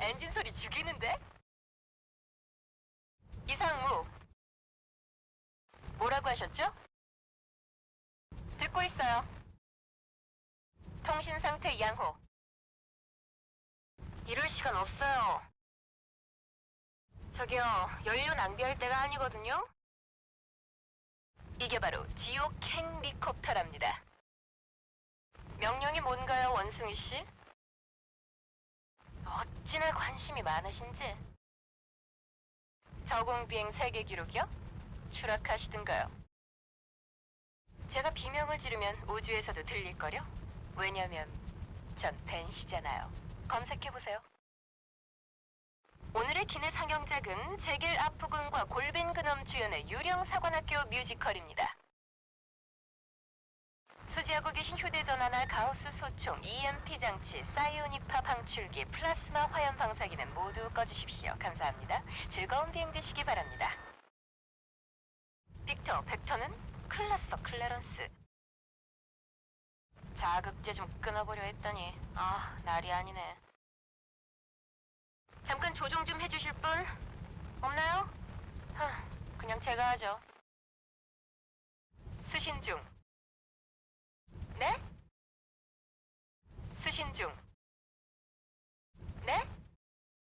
엔진 소리 죽이는데? 이상무. 뭐라고 하셨죠? 듣고 있어요. 통신 상태 양호. 이럴 시간 없어요. 저기요, 연료 낭비할 때가 아니거든요? 이게 바로 지옥 캥 리콥터랍니다. 명령이 뭔가요, 원숭이 씨? 어찌나 관심이 많으신지. 저공 비행 세계 기록이요? 추락하시든가요. 제가 비명을 지르면 우주에서도 들릴걸요? 왜냐면 전 벤시잖아요. 검색해보세요. 오늘의 기내 상영작은 제길 아프군과 골빈 그놈 주연의 유령 사관학교 뮤지컬입니다. 소지하고 계신 휴대전화나 가우스 소총, EMP 장치, 사이오닉파 방출기, 플라스마 화염 방사기는 모두 꺼주십시오. 감사합니다. 즐거운 비행 되시기 바랍니다. 빅터, 벡터는 클났어, 클레런스. 자극제 좀 끊어보려 했더니 아, 날이 아니네. 잠깐 조종 좀 해주실 분 없나요? 하, 그냥 제가 하죠. 수신 중.